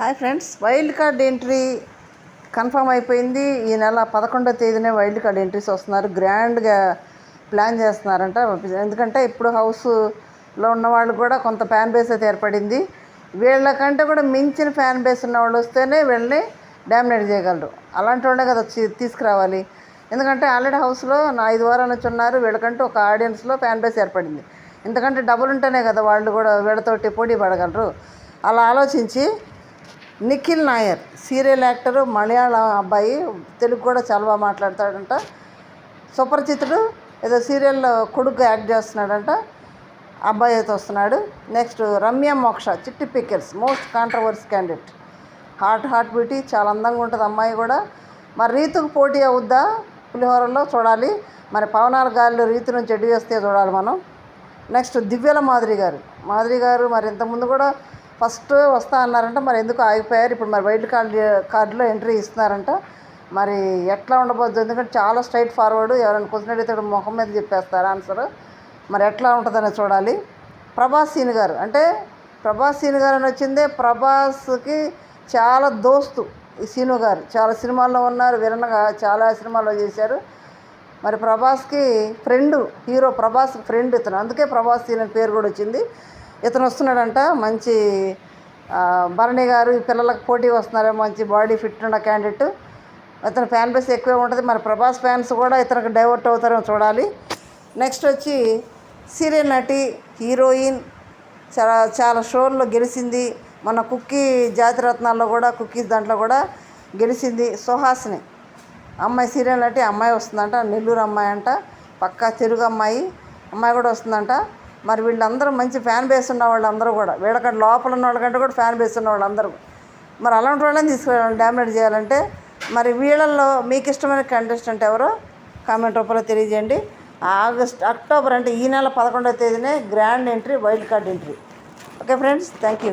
Hi friends wild card entry confirm అయిపోయింది. ఈ నెల పదకొండో తేదీనే వైల్డ్ కార్డ్ ఎంట్రీస్ వస్తున్నారు. గ్రాండ్గా ప్లాన్ చేస్తున్నారంట. ఎందుకంటే ఇప్పుడు హౌస్లో ఉన్న వాళ్ళు కూడా కొంత ఫ్యాన్ బేస్ అయితే ఏర్పడింది. వీళ్ళకంటే కూడా మించిన ఫ్యాన్ బేస్ ఉన్న వాళ్ళు వస్తేనే వీళ్ళని డామినేట్ చేయగలరు. అలాంటి వాళ్ళే కదా వచ్చి తీసుకురావాలి. ఎందుకంటే ఆల్రెడీ హౌస్లో నా ఐదు వారాల నుంచి ఉన్నారు. వీళ్ళకంటే ఒక ఆడియన్స్లో ఫ్యాన్ బేస్ ఏర్పడింది. ఎందుకంటే డబ్బులు ఉంటేనే కదా వాళ్ళు కూడా వీళ్ళతోటి పోటీ పడగలరు. అలా ఆలోచించి నిఖిల్ నాయర్ సీరియల్ యాక్టరు మలయాళం అబ్బాయి తెలుగు కూడా చాలా బాగా మాట్లాడతాడంట. సుపరిచితుడు ఏదో సీరియల్లో కొడుకు యాక్ట్ చేస్తున్నాడంట. అబ్బాయి అయితే వస్తున్నాడు. Next Ramya Moksha Chitti pickles most controversy candidate. Hot hot beauty చాలా అందంగా ఉంటుంది అమ్మాయి కూడా. మరి రీతుకు పోటీ అవుద్దా పులిహోరలో చూడాలి. మరి పవనాల గాలిలో రీతి నుంచి ఎడ్డు వేస్తే చూడాలి మనం. నెక్స్ట్ దివ్యల మాధురి గారు. మాధురి గారు మరి ఇంతకుముందు కూడా ఫస్ట్ వస్తా అన్నారంట మరి ఎందుకు ఆగిపోయారు? ఇప్పుడు మరి వైల్డ్ కార్డ్ కార్డులో ఎంట్రీ ఇస్తున్నారంట. మరి ఎట్లా ఉండబోద్దు? ఎందుకంటే చాలా స్ట్రైట్ ఫార్వర్డ్ ఎవరైనా క్వశ్చన్ అడిగితే ముఖం మీద చెప్పేస్తారు ఆన్సర్? మరి ఎట్లా ఉంటుందని చూడాలి. ప్రభాస్ సీన్ గారు అంటే ప్రభాస్ సీన్ గారు అని వచ్చిందే ప్రభాస్కి చాలా దోస్తు ఈ సీను గారు. చాలా సినిమాల్లో ఉన్నారు విరణగా చాలా సినిమాల్లో చేశారు. మరి ప్రభాస్కి ఫ్రెండ్ హీరో ప్రభాస్ ఫ్రెండ్ ఇతను. అందుకే ప్రభాస్ సీన్ అని పేరు కూడా వచ్చింది. ఇతను వస్తున్నాడంట మంచి భరణి గారు ఈ పిల్లలకు పోటీ వస్తున్నారు మంచి బాడీ ఫిట్ ఉన్న క్యాండిడేట్. ఇతని ఫ్యాన్ బేస్ ఎక్కువే ఉంటుంది. మరి ప్రభాస్ ఫ్యాన్స్ కూడా ఇతనికి డైవర్ట్ అవుతారో చూడాలి. నెక్స్ట్ వచ్చి సీరియల్ నటి హీరోయిన్ చాలా చాలా షోల్లో గెలిచింది. మన కుక్కీ జాతిరత్నాల్లో కూడా కుక్కీ దాంట్లో కూడా గెలిచింది సుహాస్ని. అమ్మాయి సీరియల్ నటి అమ్మాయి వస్తుందంట నెల్లూరు అమ్మాయి అంట పక్కా తెలుగు అమ్మాయి అమ్మాయి కూడా వస్తుందంట. మరి వీళ్ళందరూ మంచి ఫ్యాన్ బేస్ ఉన్న వాళ్ళందరూ కూడా. వీళ్ళకంటే లోపల ఉన్న వాళ్ళకంటే కూడా ఫ్యాన్ బేస్ ఉన్న వాళ్ళందరూ. మరి అలాంటి వాళ్ళని తీసుకురావాలి డామినేట్ చేయాలంటే మరి వీళ్ళల్లో మీకు ఇష్టమైన కంటెస్టెంట్ ఎవరో? కామెంట్ రూపంలో తెలియజేయండి. ఆగస్ట్ అక్టోబర్ అంటే ఈ నెల పదకొండవ తేదీనే grand entry wild card entry okay friends thank you